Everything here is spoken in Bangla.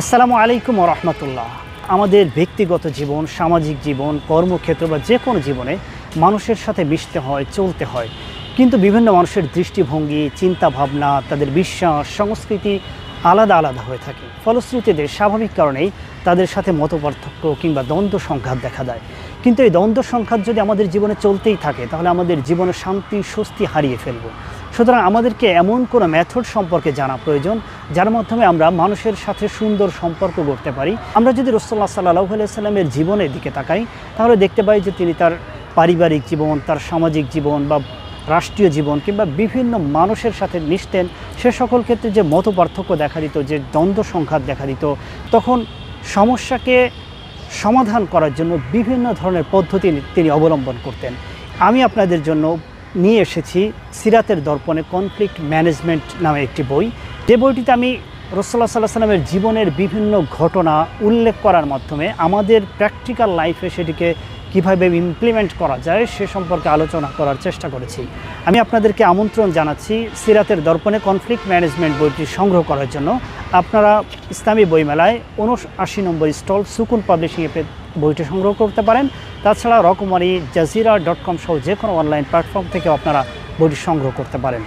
আসসালামু আলাইকুম রহমতুল্লাহ। আমাদের ব্যক্তিগত জীবন, সামাজিক জীবন, কর্মক্ষেত্র বা যে কোনো জীবনে মানুষের সাথে মিশতে হয়, চলতে হয়। কিন্তু বিভিন্ন মানুষের দৃষ্টিভঙ্গি চিন্তা ভাবনা তাদের বিশ্বাস, সংস্কৃতি আলাদা আলাদা হয়ে থাকে। ফলশ্রুতিতে স্বাভাবিক কারণেই তাদের সাথে মতপার্থক্য কিংবা দ্বন্দ্ব সংঘাত দেখা দেয়। কিন্তু এই দ্বন্দ্ব সংঘাত যদি আমাদের জীবনে চলতেই থাকে, তাহলে আমাদের জীবনে শান্তি, স্বস্তি হারিয়ে ফেলব। সুতরাং আমাদেরকে এমন কোনো মেথড সম্পর্কে জানা প্রয়োজন, যার মাধ্যমে আমরা মানুষের সাথে সুন্দর সম্পর্ক গড়তে পারি। আমরা যদি রসল্লা সাল্লাহ সাল্লামের জীবনের দিকে তাকাই, তাহলে দেখতে পাই যে তিনি তার পারিবারিক জীবন, তার সামাজিক জীবন বা রাষ্ট্রীয় জীবন কিংবা বিভিন্ন মানুষের সাথে মিশতেন। সে সকল ক্ষেত্রে যে মত পার্থক্য দেখা দিত, যে দ্বন্দ্ব সংঘাত দেখা দিত, তখন সমস্যাকে সমাধান করার জন্য বিভিন্ন ধরনের পদ্ধতি তিনি অবলম্বন করতেন। আমি আপনাদের জন্য নিয়ে এসেছি সিরাতের দর্পণে কনফ্লিক্ট ম্যানেজমেন্ট নামে একটি বই। যে বইটিতে আমি রসল্লা সাল্লাহ সাল্লামের জীবনের বিভিন্ন ঘটনা উল্লেখ করার মাধ্যমে আমাদের প্র্যাকটিক্যাল লাইফে সেটিকে কীভাবে ইমপ্লিমেন্ট করা যায় সে সম্পর্কে আলোচনা করার চেষ্টা করেছি। আমি আপনাদেরকে আমন্ত্রণ জানাচ্ছি সিরাতের দর্পণে কনফ্লিক্ট ম্যানেজমেন্ট বইটি সংগ্রহ করার জন্য। আপনারা ইসলামী বইমেলায় উনআশি নম্বর স্টল সুকুন পাবলিশিংয়ে বইটি সংগ্রহ করতে পারেন। তাছাড়া রকমারি জাজিরা ডট কম সহ যে কোনো অনলাইন প্ল্যাটফর্ম থেকে আপনারা বইটি সংগ্রহ করতে পারেন।